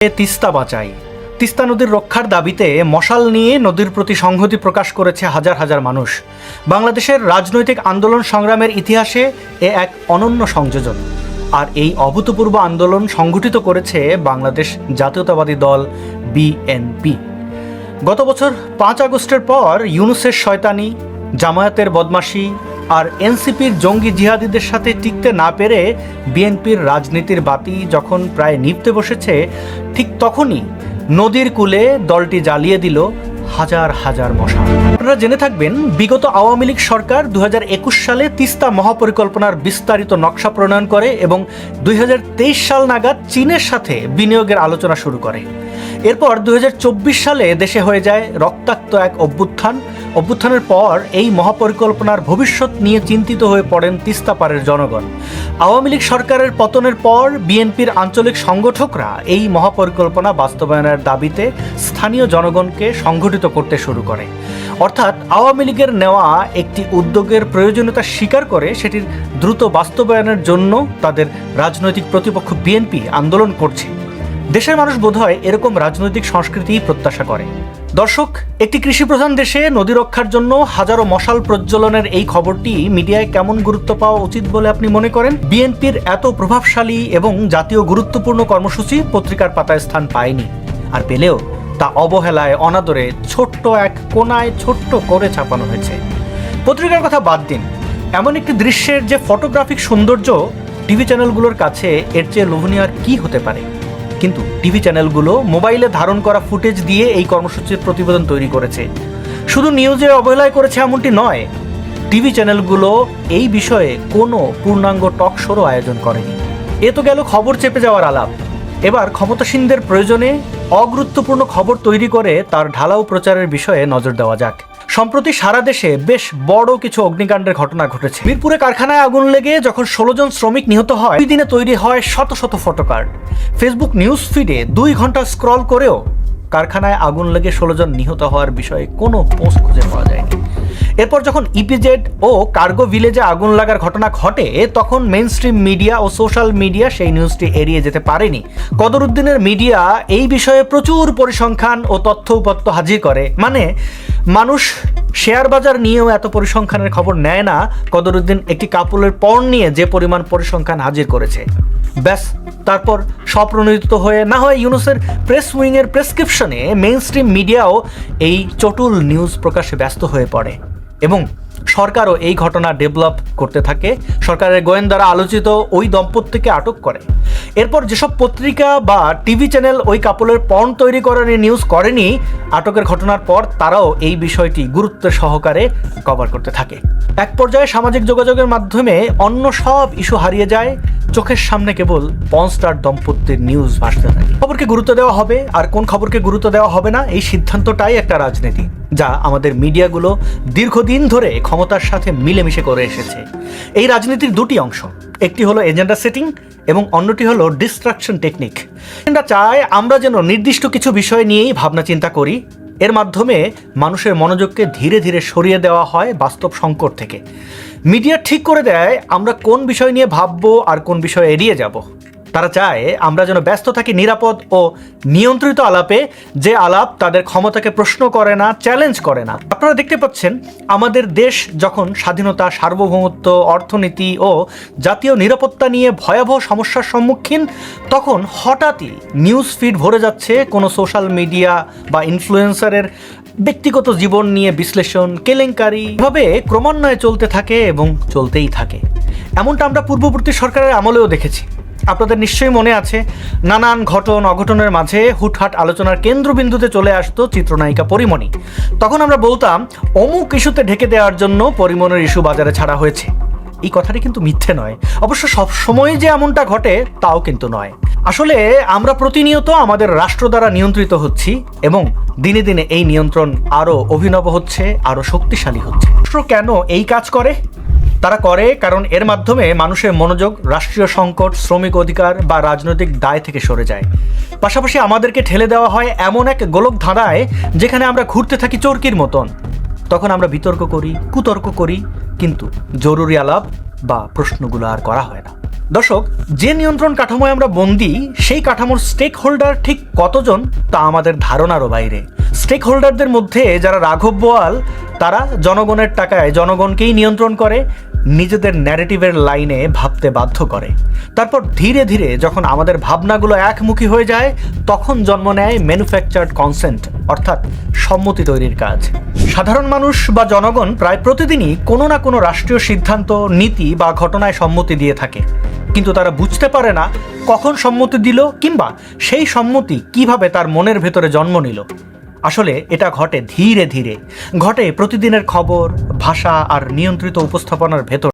তিস্তা বাঁচাই। তিস্তা নদীর রক্ষার দাবিতে মশাল নিয়ে নদীর প্রতি সংহতি প্রকাশ করেছে হাজার হাজার মানুষ। বাংলাদেশের রাজনৈতিক আন্দোলন সংগ্রামের ইতিহাসে এ এক অনন্য সংযোজন। আর এই অভূতপূর্ব আন্দোলন সংগঠিত করেছে বাংলাদেশ জাতীয়তাবাদী দল বিএনপি গত বছর পাঁচ আগস্টের পর ইউনুসের শয়তানি, জামায়াতের বদমাশি আর এনসিপির জঙ্গি জিহাদিদের সাথে টিকতে না পেরে বিএনপির রাজনীতির বাতি যখন প্রায় নিভতে বসেছে, ঠিক তখনই নদীর কূলে দলটি জ্বালিয়ে দিল হাজার হাজার মশা। আপনারা জেনে থাকবেন, বিগত আওয়ামী লীগ সরকার দুই হাজার একুশ সালে তিস্তা মহাপরিকল্পনার বিস্তারিত নকশা প্রণয়ন করে এবং দুই হাজার তেইশ সাল নাগাদ চীনের সাথে বিনিয়োগের আলোচনা শুরু করে। এরপর দু হাজার চব্বিশ সালে দেশে হয়ে যায় রক্তাক্ত এক অভ্যুত্থান। অভ্যুত্থানের পর এই মহাপরিকল্পনার ভবিষ্যৎ নিয়ে চিন্তিত হয়ে পড়েন তিস্তাপাড়ের জনগণ। আওয়ামী লীগ সরকারের পতনের পর বিএনপির আঞ্চলিক সংগঠকরা এই মহাপরিকল্পনা বাস্তবায়নের দাবিতে স্থানীয় জনগণকে সংগঠিত করতে শুরু করে। অর্থাৎ আওয়ামী লীগের নেওয়া একটি উদ্যোগের প্রয়োজনীয়তা স্বীকার করে সেটির দ্রুত বাস্তবায়নের জন্য তাদের রাজনৈতিক প্রতিপক্ষ বিএনপি আন্দোলন করছে। দেশের মানুষ বোধহয় এরকম রাজনৈতিক সংস্কৃতি প্রত্যাশা করে। দর্শক, একটি কৃষিপ্রধান দেশে নদী রক্ষার জন্য হাজারো মশাল প্রজ্বলনের এই খবরটি মিডিয়ায় কেমন গুরুত্ব পাওয়া উচিত বলে আপনি মনে করেন? বিএনপির এত প্রভাবশালী এবং জাতীয় গুরুত্বপূর্ণ কর্মসূচি পত্রিকার পাতায় স্থান পায়নি। আর পেলেও তা অবহেলায়, অনাদরে ছোট্ট এক কোনায় ছোট্ট করে ছাপানো হয়েছে। পত্রিকার কথা বাদ দিন। এমন একটি দৃশ্যের যে ফটোগ্রাফিক সৌন্দর্য টিভি চ্যানেলগুলোর কাছে, এর চেয়ে লোভনীয় আর কি হতে পারে? কিন্তু টিভি চ্যানেলগুলো মোবাইলে ধারণ করা ফুটেজ দিয়ে এই কর্মসূচির প্রতিবেদন তৈরি করেছে। শুধু নিউজে অবহেলায় করেছে এমনটি নয়, টিভি চ্যানেলগুলো এই বিষয়ে কোনো পূর্ণাঙ্গ টক শোরও আয়োজন করেনি। এ তো গেল খবর চেপে যাওয়ার আলাপ। এবার ক্ষমতাসীনদের প্রয়োজনে অগুরুত্বপূর্ণ খবর তৈরি করে তার ঢালাও প্রচারের বিষয়ে নজর দেওয়া যাক। সম্প্রতি সারা দেশে বেশ বড় কিছু অগ্নিকাণ্ডের ঘটনা ঘটেছে। মিরপুরে কারখানায় আগুন লেগে যখন ষোলো জন শ্রমিক নিহত হয়, দুই দিনে তৈরি হয় শত শত ফটোকার্ড ফেসবুক নিউজ ফিডে দুই ঘণ্টা স্ক্রল করেও কারখানায় আগুন লেগে ষোলো জন নিহত হওয়ার বিষয়ে কোনো পোস্ট খুঁজে পাওয়া যায়নি। এরপর যখন ইপিজেড ও কার্গো ভিলেজে আগুন লাগার ঘটনা ঘটে, তখন মেন স্ট্রিম মিডিয়া ও সোশ্যাল মিডিয়া সেই নিউজটি এড়িয়ে যেতে পারেনি। কদরুদ্দিনের মিডিয়া এই বিষয়ে প্রচুর পরিসংখ্যান ও তথ্য উপত্য হাজির করে। মানে মানুষ শেয়ার বাজার নিয়েও এত পরিসংখ্যানের খবর নেয় না। কদরুদ্দিন একটি কাপড়ের পণ নিয়ে যে পরিমাণ পরিসংখ্যান হাজির করেছে। ব্যাস, তারপর স্বপ্রণোদিত হয়ে না হয় ইউনুসের প্রেস উইংয়ের প্রেসক্রিপশনে মেইন স্ট্রিম মিডিয়াও এই চটুল নিউজ প্রকাশে ব্যস্ত হয়ে পড়ে এবং সরকারও এই ঘটনা ডেভেলপ করতে থাকে। সরকারের গোয়েন্দারা আলোচিত ওই দম্পতিকে আটক করে। এরপর যেসব পত্রিকা বা টিভি চ্যানেল ওই কাপড়ের পণ তৈরি করার নিউজ করেনি, আটকের ঘটনার পর তারাও এই বিষয়টি গুরুত্বের সহকারে কভার করতে থাকে। এক পর্যায়ে সামাজিক যোগাযোগের মাধ্যমে অন্য সব ইস্যু হারিয়ে যায়, চোখের সামনে কেবল পনস্টার দম্পতির নিউজ ভাসতে থাকে। খবরকে গুরুত্ব দেওয়া হবে আর কোন খবরকে গুরুত্ব দেওয়া হবে না, এই সিদ্ধান্তটাই একটা রাজনীতি, যা আমাদের মিডিয়াগুলো দীর্ঘদিন ধরে ক্ষমতার সাথে মিলেমিশে করে এসেছে। এই রাজনীতির দুটি অংশ একটি হলো এজেন্ডা সেটিং এবং অন্যটি হলো ডিস্ট্রাকশন টেকনিক। এজেন্ডা চায় আমরা যেন নির্দিষ্ট কিছু বিষয় নিয়েই ভাবনা চিন্তা করি। এর মাধ্যমে মানুষের মনোযোগকে ধীরে ধীরে সরিয়ে দেওয়া হয় বাস্তব সংকট থেকে। মিডিয়া ঠিক করে দেয় আমরা কোন বিষয় নিয়ে ভাববো আর কোন বিষয় এড়িয়ে যাব। তারা চায় আমরা যেন ব্যস্ত থাকি নিরাপদ ও নিয়ন্ত্রিত আলাপে, যে আলাপ তাদের ক্ষমতাকে প্রশ্ন করে না চ্যালেঞ্জ করে না। আপনারা দেখতে পাচ্ছেন, আমাদের দেশ যখন স্বাধীনতা, সার্বভৌমত্ব, অর্থনীতি ও জাতীয় নিরাপত্তা নিয়ে ভয়াবহ সমস্যার সম্মুখীন, তখন হঠাৎই নিউজ ফিড ভরে যাচ্ছে কোনো সোশ্যাল মিডিয়া বা ইনফ্লুয়েন্সারের ব্যক্তিগত জীবন নিয়ে বিশ্লেষণ, কেলেঙ্কারি, এভাবে ক্রমান্বয়ে চলতে থাকে এবং চলতেই থাকে। এমনটা আমরা পূর্ববর্তী সরকারের আমলেও দেখেছি। আপনাদের নিশ্চয়ই মনে আছে, নানান ঘটন, অঘটনের মাঝে হুটহাট আলোচনার কেন্দ্রবিন্দুতে চলে আসতো চিত্রনায়িকা পরিমণি। তখন আমরা বলতাম, অমুক ইস্যুতে ঢেকে দেওয়ার জন্য পরিমণের ইস্যু বাজারে ছাড়া হয়েছে। এই কথাটি কিন্তু মিথ্যে নয়। অবশ্য সব সময় যে এমনটা ঘটে, তাও কিন্তু নয়। আসলে আমরা প্রতিনিয়ত আমাদের রাষ্ট্র দ্বারা নিয়ন্ত্রিত হচ্ছি এবং দিনে দিনে এই নিয়ন্ত্রণ আরও অভিনব হচ্ছে, আরও শক্তিশালী হচ্ছে। রাষ্ট্র কেন এই কাজ করে? তারা করে কারণ এর মাধ্যমে মানুষের মনোযোগ, রাষ্ট্রীয় সংকট, শ্রমিক অধিকার বা রাজনৈতিক দায় থেকে সরে যায়। পাশাপাশি আমাদেরকে ঠেলে দেওয়া হয় এমন এক গোলক ধাঁধায় যেখানে আমরা ঘুরতে থাকি চরকির মতন। তখন আমরা বিতর্ক করি, কুতর্ক করি, কিন্তু জরুরি আলাপ বা প্রশ্নগুলো আর করা হয় না। দর্শক, যে নিয়ন্ত্রণ কাঠামোয় আমরা বন্দি, সেই কাঠামোর স্টেক হোল্ডার ঠিক কতজন তা আমাদের ধারণারও বাইরে। স্টেক হোল্ডারদের মধ্যে যারা রাঘব বোয়াল, তারা জনগণের টাকায় জনগণকেই নিয়ন্ত্রণ করে নিজেদের ন্যারেটিভের লাইনে ভাবতে বাধ্য করে। তারপর ধীরে ধীরে যখন আমাদের ভাবনাগুলো একমুখী হয়ে যায়, তখন জন্ম নেয় ম্যানুফ্যাকচার্ড কনসেন্ট অর্থাৎ সম্মতি তৈরির কাজ। সাধারণ মানুষ বা জনগণ প্রায় প্রতিদিনই কোনো না কোনো রাষ্ট্রীয় সিদ্ধান্ত, নীতি বা ঘটনায় সম্মতি দিয়ে থাকে। কিন্তু তারা বুঝতে পারে না কখন সম্মতি দিল কিংবা সেই সম্মতি কীভাবে তার মনের ভেতরে জন্ম নিল। আসলে এটা ঘটে ধীরে ধীরে। ঘটে প্রতিদিনের খবর ভাষা আর নিয়ন্ত্রিত উপস্থাপনার ভেতর।